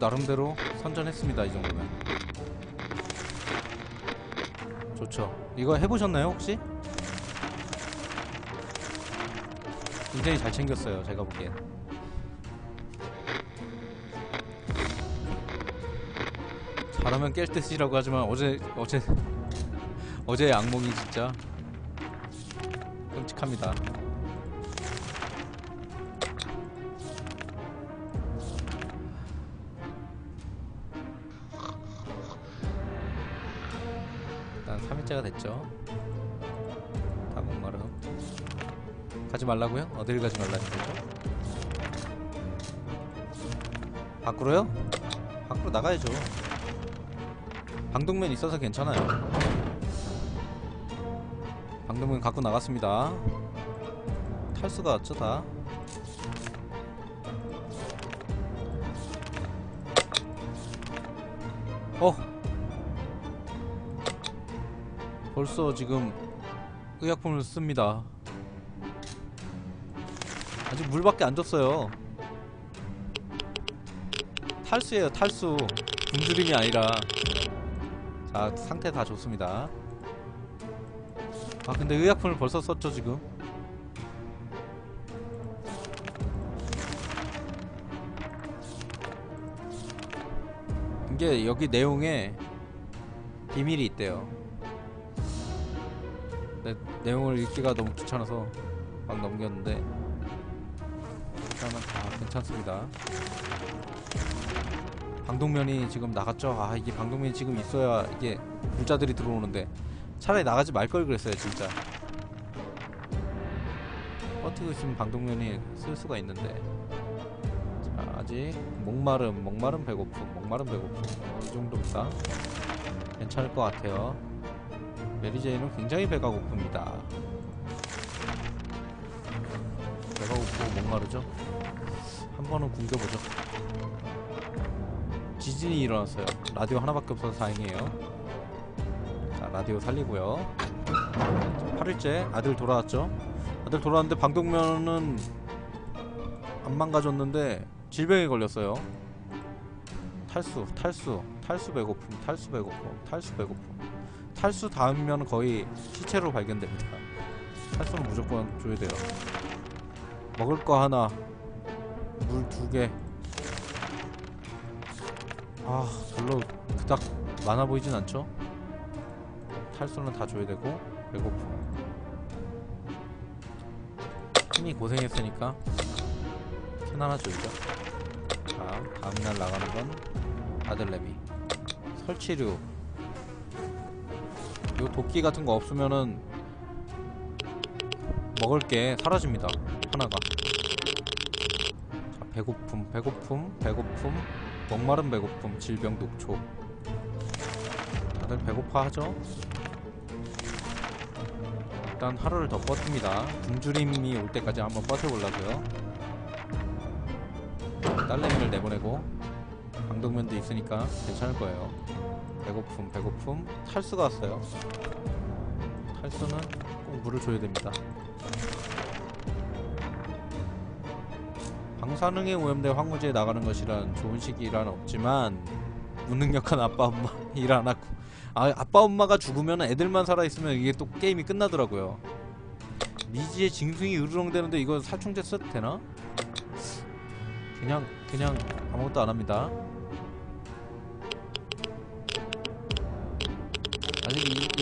나름대로 선전했습니다 이 정도면. 좋죠. 이거 해보셨나요 혹시? 굉장히 잘 챙겼어요 제가 보기엔. 잘하면 깰 듯이라고 하지만 어제 어제 어제의 악몽이 진짜 끔찍합니다 3일째가 됐죠 다 목마름 가지 말라고요? 어딜 가지 말라는 거죠? 밖으로요? 밖으로 나가야죠 방독면 있어서 괜찮아요 방독면 갖고 나갔습니다 탈수가 왔죠 다 벌써 지금 의약품을 씁니다. 아직 물밖에 안 줬어요. 탈수예요 탈수. 굶주림이 아니라. 자 상태 다 좋습니다. 아 근데 의약품을 벌써 썼죠 지금? 이게 여기 내용에 비밀이 있대요 근데 내용을 읽기가 너무 귀찮아서 막 넘겼는데 일단은 다 괜찮습니다. 방독면이 지금 나갔죠? 아 이게 방독면이 지금 있어야 이게 물자들이 들어오는데 차라리 나가지 말 걸 그랬어요 진짜. 버티고 있으면 방독면이 쓸 수가 있는데. 자 아직 목마름 목마름 배고픔 목마름 배고픔. 이 정도입니다. 괜찮을 것 같아요 메리제이는 굉장히 배가 고픕니다 배가 고프고 목마르죠? 한 번은 굶겨보죠 지진이 일어났어요. 라디오 하나밖에 없어서 다행이에요. 자, 라디오 살리고요. 8일째 아들 돌아왔죠. 아들 돌아왔는데 방독면은 안 망가졌는데 질병에 걸렸어요. 탈수, 탈수, 탈수 배고픔, 탈수 배고픔, 탈수 배고픔. 탈수 다음면 거의 시체로 발견됩니다. 탈수는 무조건 줘야 돼요. 먹을 거 하나, 물 두 개, 아 별로 그닥 많아 보이진 않죠? 탈수는 다 줘야 되고 배고픔 힘이 고생했으니까 캔 하나 줘야죠 자 다음날 나가는 건 아들레미 설치류 요 도끼 같은 거 없으면은 먹을 게 사라집니다. 하나가. 자 배고픔 배고픔 배고픔. 목마른 배고픔, 질병, 녹초. 다들 배고파하죠? 일단 하루를 더 버팁니다. 굶주림이 올 때까지 한번 버텨보려고요. 딸내미를 내보내고 방독면도 있으니까 괜찮을 거예요 배고픔, 배고픔, 탈수가 왔어요. 탈수는 꼭 물을 줘야 됩니다. 방사능에 오염된 황무지에 나가는 것이란 좋은 시기란 없지만 무능력한 아빠 엄마 일 안 하고. 아 아빠 엄마가 죽으면 애들만 살아있으면 이게 또 게임이 끝나더라고요. 미지의 징숭이 으르렁대는데 이거 살충제 써도 되나? 그냥 그냥 아무것도 안 합니다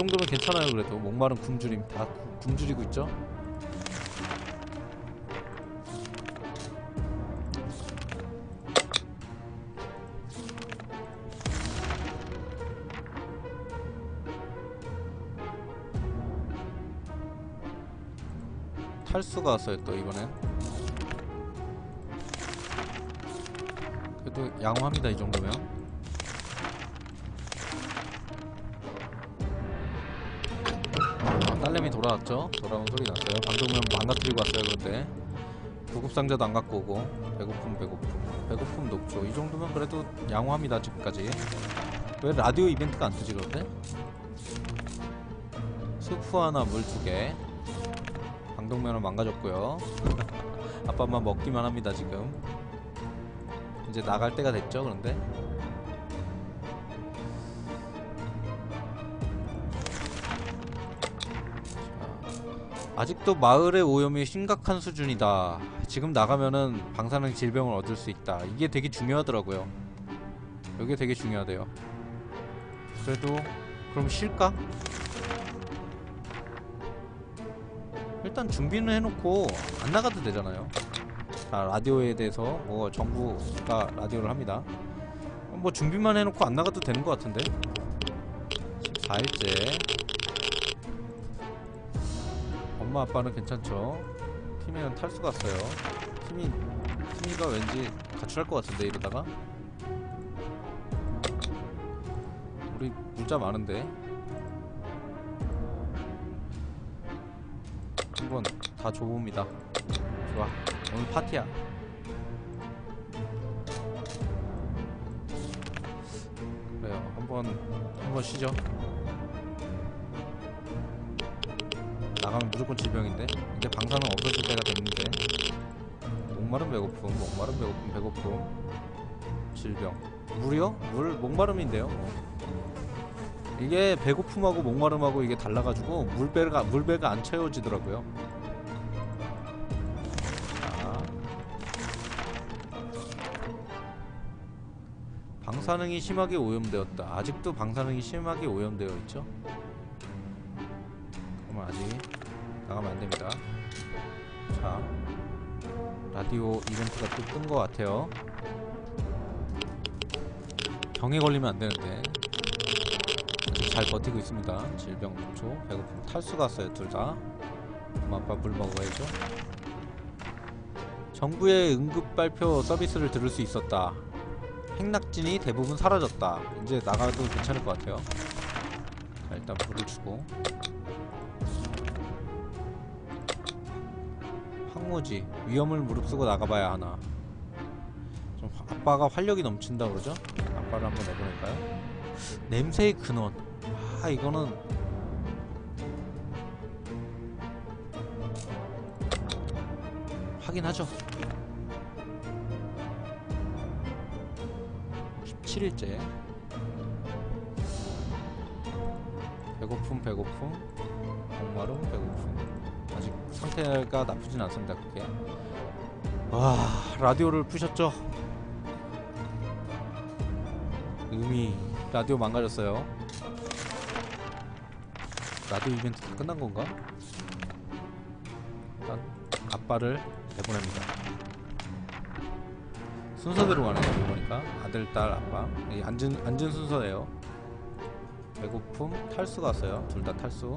정도면 괜찮아요 그래도. 목마른 굶주림. 다 굶- 굶주리고 있죠? 탈수가 왔어요 또 이번엔. 그래도 양호합니다 이 정도면 딸내미 돌아왔죠? 돌아온 소리 났어요. 방독면 망가뜨리고 왔어요 그런데 구급상자도 안 갖고 오고. 배고픔 배고픔. 배고픔 녹죠 이 정도면 그래도 양호합니다 지금까지. 왜 라디오 이벤트가 안 뜨지 그런데? 스프 하나 물 두개. 방독면은 망가졌고요. 아빠만 먹기만 합니다 지금. 이제 나갈 때가 됐죠 그런데 아직도 마을의 오염이 심각한 수준이다. 지금 나가면은 방사능 질병을 얻을 수 있다. 이게 되게 중요하더라고요. 이게 되게 중요하대요. 그래도 그럼 쉴까? 일단 준비는 해놓고 안 나가도 되잖아요. 자 라디오에 대해서 뭐 정부가 라디오를 합니다. 뭐 준비만 해놓고 안 나가도 되는 것 같은데? 14일째 엄마 아빠는 괜찮죠? 팀에는 탈수 갔어요. 팀이 팀이가 왠지 가출할 것 같은데 이러다가? 우리 물자 많은데? 한번 다 줘봅니다. 좋아. 오늘 파티야. 그래요. 한번 한번 쉬죠 나가면 무조건 질병인데 이제 방사능 없어질 때가 됐는데 목마름 배고픔 목마름 배고픔 배고픔 질병 물이요? 물 목마름인데요 뭐. 이게 배고픔하고 목마름하고 이게 달라가지고 물배가 물배가 안 채워지더라고요. 자, 방사능이 심하게 오염되었다. 아직도 방사능이 심하게 오염되어 있죠? 그러면 아직 나가면 안 됩니다. 자, 라디오 이벤트가 또 뜬 것 같아요. 병에 걸리면 안 되는데. 아직 잘 버티고 있습니다. 질병 감소, 배고픔, 탈수가 왔어요. 둘 다. 엄마 아빠 물 먹어야죠. 정부의 응급 발표 서비스를 들을 수 있었다. 핵낙진이 대부분 사라졌다. 이제 나가도 괜찮을 것 같아요. 자, 일단 불을 주고. 황무지 위험을 무릅쓰고 나가봐야 하나. 좀 화- 아빠가 활력이 넘친다 그러죠? 아빠를 한번 내보낼까요? 냄새의 근원. 아 이거는 확인하죠. 17일째. 배고픔 배고픔 목마름 배고픔 상태가 나쁘진 않습니다 그게 와 라디오를 푸셨죠 음이 라디오 망가졌어요. 라디오 이벤트 다 끝난 건가? 일단 아빠를 내보냅니다. 순서대로 가네요. 보니까 아들, 딸, 아빠. 이 앉은 앉은 순서예요. 배고픔, 탈수가 왔어요. 둘 다 탈수.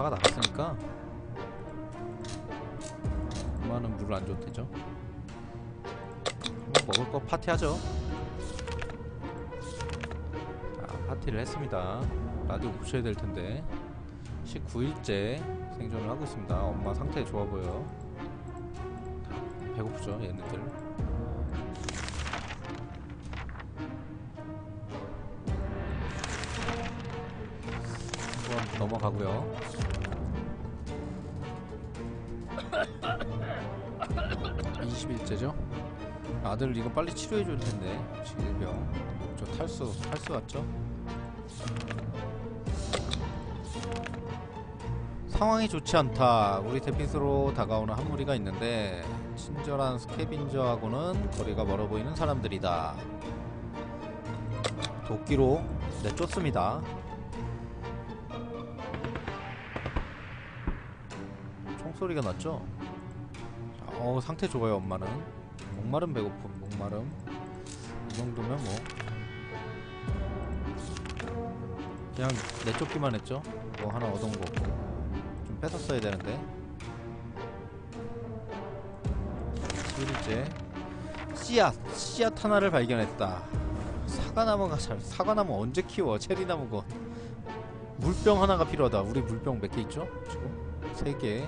아빠가 나갔으니까 엄마는 물을 안 줘도 되죠. 뭐 먹을 거 파티하죠. 자, 파티를 했습니다. 라디오 고쳐야 될 텐데 19일째 생존을 하고 있습니다. 엄마 상태 좋아 보여요. 다 배고프죠, 얘네들. 한번 넘어가고요. (20일째죠) 아들 이거 빨리 치료해 줄 텐데 질병 저 탈수 탈수 왔죠? 상황이 좋지 않다. 우리 대피소로 다가오는 한 무리가 있는데 친절한 스캐빈저하고는 거리가 멀어 보이는 사람들이다. 도끼로 내쫓습니다. 총소리가 났죠? 자, 어 상태 좋아요 엄마는. 목마름 배고픔 목마름. 이 정도면 뭐. 그냥 내쫓기만 했죠? 뭐 하나 얻은 거 없고. 좀 뺏었어야 되는데. 11일째 씨앗 씨앗 하나를 발견했다. 사과나무가 잘 사과나무 언제 키워? 체리나무건. 물병 하나가 필요하다. 우리 물병 몇 개 있죠? 지금? 3개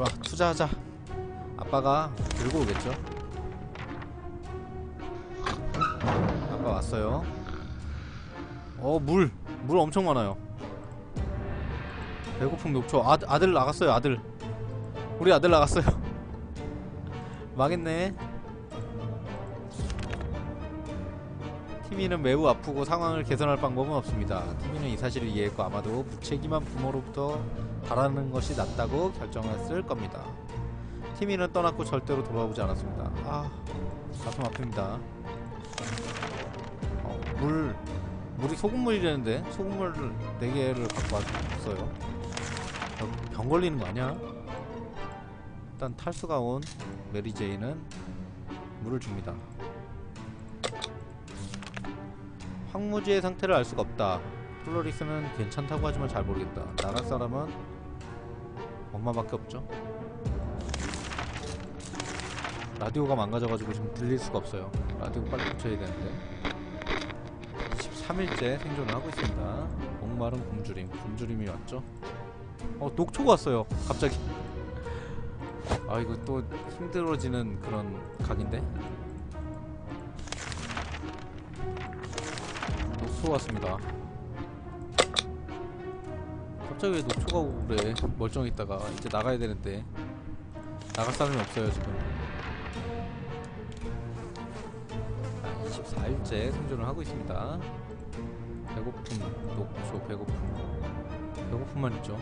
좋아. 투자하자. 아빠가 들고 오겠죠? 아빠 왔어요. 어물물 엄청 많아요. 배고픔 녹초 아, 아들 나갔어요 아들. 우리 아들 나갔어요. 망했네. 티미는 매우 아프고 상황을 개선할 방법은 없습니다. 티미는 이 사실을 이해했고 아마도 무책임한 부모로부터 바라는 것이 낫다고 결정했을 겁니다. 티미는 떠났고 절대로 돌아오지 않았습니다. 아 가슴 아픕니다. 어, 물 물이 소금물이라는데 소금물 4개를 갖고 왔어요. 어, 병 걸리는 거 아니야? 일단 탈수가 온 메리제이는 물을 줍니다. 황무지의 상태를 알 수가 없다. 플로리스는 괜찮다고 하지만 잘 모르겠다. 나갈 사람은 엄마밖에 없죠? 라디오가 망가져가지고 지금 들릴 수가 없어요. 라디오 빨리 고쳐야 되는데. 23일째 생존을 하고 있습니다. 목마른 굶주림. 굶주림이 왔죠? 어 녹초가 왔어요. 갑자기. 아 이거 또 힘들어지는 그런 각인데? 녹초 왔습니다 갑자기 왜 녹초가 오고 그래? 멀쩡히 있다가 이제 나가야 되는데. 나갈 사람이 없어요 지금. 아, 24일째 생존을 하고 있습니다. 배고픔 녹초 배고픔. 배고픔만 있죠.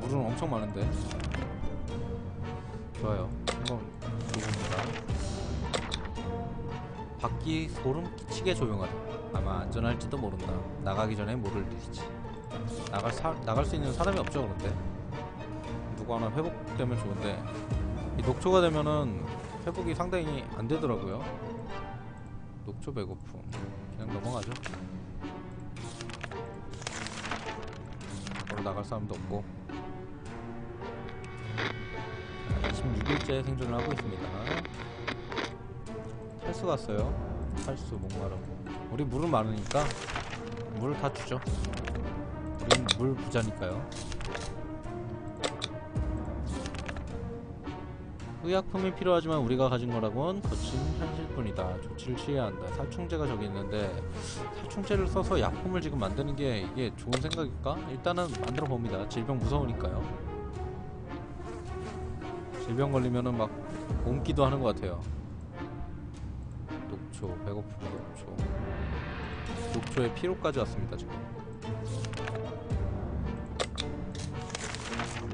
물은 엄청 많은데. 좋아요. 한번 누릅니다. 밖이 소름 끼치게 조용하다. 아마 안전할지도 모른다. 나가기 전에 모를 일이지 나갈 사, 나갈 수 있는 사람이 없죠 그런데. 누구 하나 회복되면 좋은데. 이 녹초가 되면은 회복이 상당히 안 되더라고요. 녹초 배고픔. 그냥 넘어가죠. 바로 나갈 사람도 없고. 26일째 생존을 하고 있습니다. 탈수 갔어요. 탈수 목마름. 우리 물은 많으니까 물을 다 주죠 물 부자니까요 의약품이 필요하지만 우리가 가진 거라곤 거친 현실뿐이다. 조치를 취해야 한다. 살충제가 저기 있는데 살충제를 써서 약품을 지금 만드는 게 이게 좋은 생각일까? 일단은 만들어 봅니다. 질병 무서우니까요. 질병 걸리면은 막 옮기도 하는 것 같아요. 녹초, 배고픔 녹초. 녹초에 피로까지 왔습니다 지금.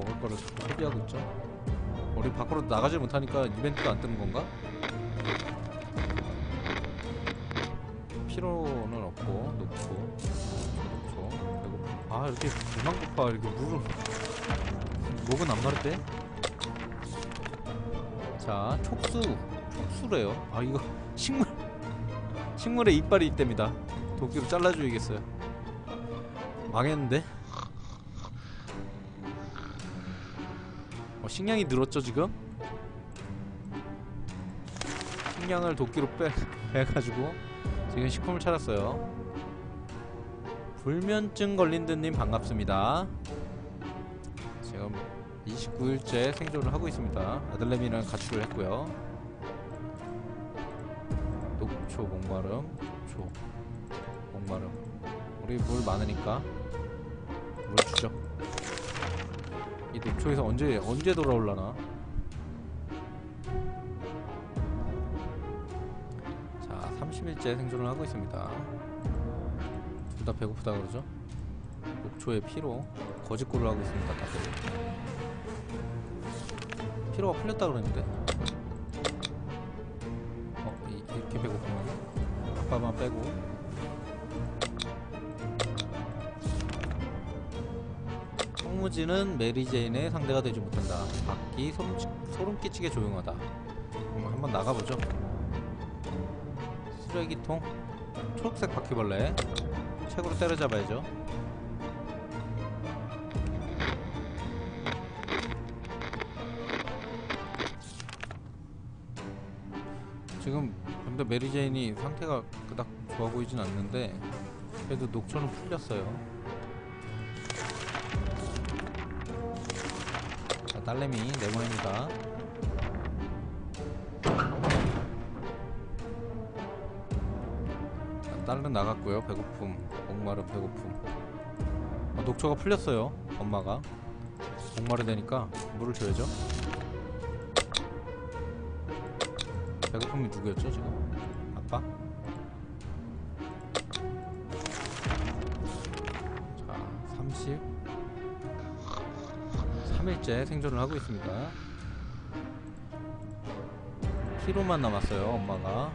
먹을 거를 자꾸 소비하고 있죠. 우리 밖으로 나가지 못하니까 이벤트가 안 뜨는 건가? 피로는 없고 녹초 녹초 배고픔 아 이렇게 배만 고파 이렇게 물은 목은 안 때? 자 촉수. 촉수래요. 아 이거 식물. 식물에 이빨이 있답니다. 도끼로 잘라줘야겠어요. 망했는데? 식량이 늘었죠 지금? 식량을 도끼로 빼, 빼가지고 지금 식품을 찾았어요. 불면증 걸린 듯님 반갑습니다. 지금 29일째 생존을 하고 있습니다. 아들내미랑 가출을 했고요. 녹초 목마름 녹초 목마름. 우리 물 많으니까 물 주죠 이 녹초에서 언제 언제 돌아올라나? 자, 30일째 생존을 하고 있습니다. 둘 다 배고프다 그러죠? 녹초의 피로 거짓골을 하고 있습니다. 다들. 피로가 풀렸다 그러는데. 어, 이, 이렇게 배고프면 아빠만 빼고 황무지는 메리제인의 상대가 되지 못한다. 밖이 소름, 소름 끼치게 조용하다. 한번 나가보죠. 쓰레기통, 초록색 바퀴벌레, 책으로 때려잡아야죠. 지금 근데 메리제인이 상태가 그닥 좋아 보이진 않는데 그래도 녹초는 풀렸어요. 딸내미 네모입니다. 자, 딸은 나갔고요. 배고픔, 목마름, 배고픔. 아, 녹초가 풀렸어요. 엄마가 목마르 되니까 물을 줘야죠. 배고픔이 누구였죠 지금? 아빠? 3일째 생존을 하고 있습니다. 키로만 남았어요, 엄마가.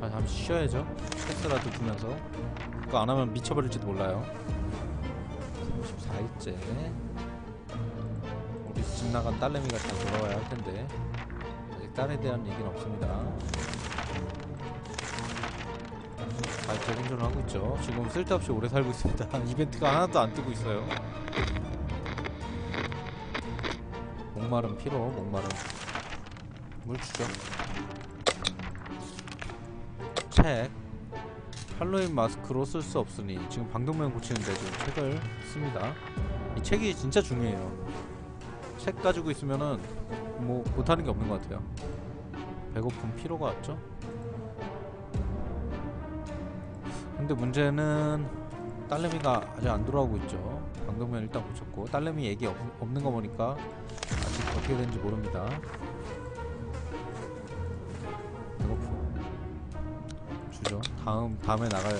자, 잠시 쉬어야죠. 스트레스라도 주면서. 그거 안 하면 미쳐버릴지도 몰라요. 34일째. 우리 집 나간 딸내미가 잘 돌아와야 할 텐데. 아직 딸에 대한 얘기는 없습니다. 4일째 생존을 하고 있죠. 지금 쓸데없이 오래 살고 있습니다. 이벤트가 하나도 안 뜨고 있어요. 목마른 피로, 목마른 물 주죠. 책 할로윈 마스크로 쓸 수 없으니 지금 방독면 고치는데 좀 책을 씁니다. 이 책이 진짜 중요해요. 책 가지고 있으면은 뭐 못하는 게 없는 것 같아요. 배고픔 피로가 왔죠. 근데 문제는 딸내미가 아직 안 돌아오고 있죠. 방독면 일단 고쳤고 딸내미 얘기 없, 없는 거 보니까 아직 어떻게 되는지 모릅니다. 배고픔 주죠. 다음 다음에 나갈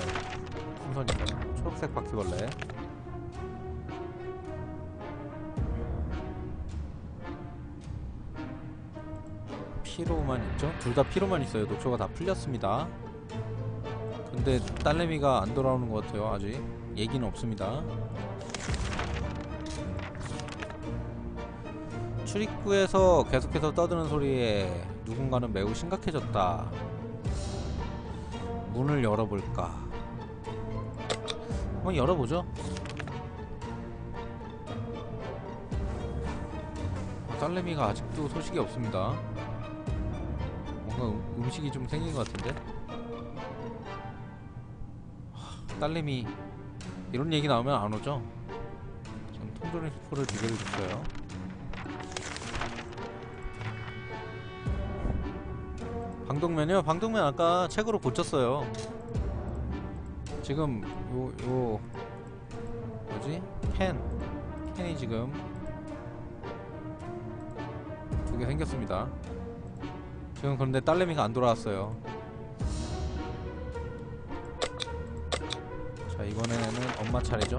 풍선이니까요. 초록색 바퀴벌레. 피로만 있죠? 둘 다 피로만 있어요. 녹초가 다 풀렸습니다. 근데 딸내미가 안 돌아오는 것 같아요. 아직 얘기는 없습니다. 출입구에서 계속해서 떠드는 소리에 누군가는 매우 심각해졌다. 문을 열어볼까? 한번 열어보죠. 아, 딸내미가 아직도 소식이 없습니다. 뭔가 음- 음식이 좀 생긴 것 같은데? 딸내미 이런 얘기 나오면 안 오죠? 전 통조림포를 두 개를 줬어요. 방독면이요? 방독면 아까 책으로 고쳤어요. 지금 요 요 뭐지? 캔 캔이 지금 두 개 생겼습니다. 지금 그런데 딸내미가 안 돌아왔어요. 자 이번에는 엄마 차례죠.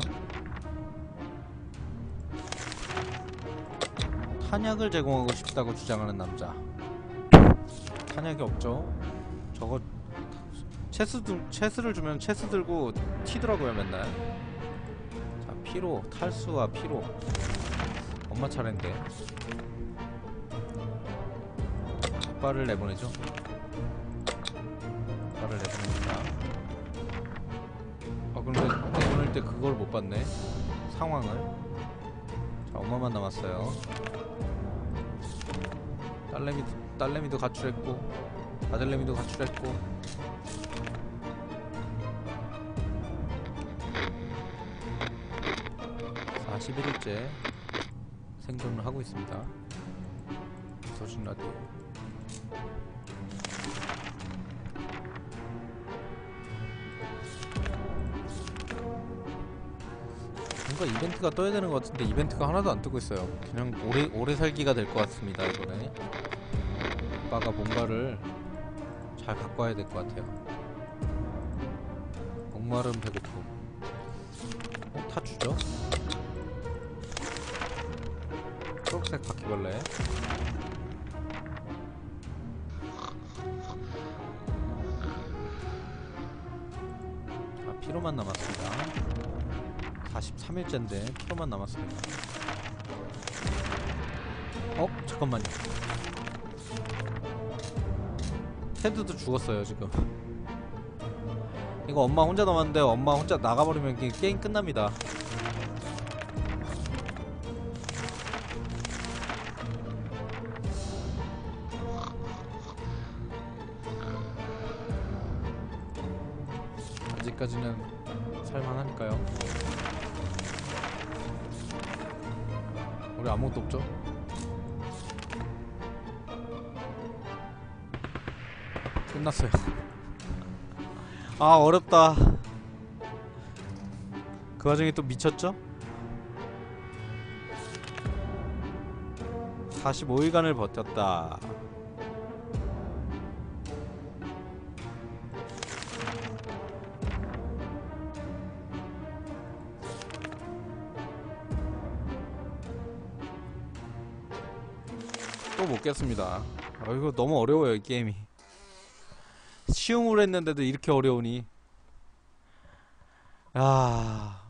탄약을 제공하고 싶다고 주장하는 남자. 탄약이 없죠. 저거 체스 들, 체스를 주면 체스 들고 튀더라고요 맨날. 자 피로 탈수와 피로. 엄마 차례인데. 아빠를 내보내죠. 아빠를 내보냅니다. 아 그런데 내보낼 때 그걸 못 봤네. 상황을. 자 엄마만 남았어요. 딸내미도 딸내미도 가출했고 아들내미도 가출했고 사 41일째 생존을 하고 있습니다. 소신 라디오. 뭔가 이벤트가 떠야 되는 것 같은데 이벤트가 하나도 안 뜨고 있어요. 그냥 오래 오래 살기가 될 것 같습니다 이번에. 아빠가 뭔가를 잘 갖고 와야 될 것 같아요. 목마른 배고픔. 어, 타주죠? 초록색 바퀴벌레. 자, 피로만 남았습니다. 43일째인데 피로만 남았습니다. 어? 잠깐만요. 테드도 죽었어요 지금. 이거 엄마 혼자 남았는데 엄마 혼자 나가버리면 게- 게임 끝납니다. 아 어렵다. 그 와중에 또 미쳤죠? 45일간을 버텼다. 또 못 깼습니다. 아 이거 너무 어려워요 이 게임이 쉬움으로 했는데도 이렇게 어려우니? 아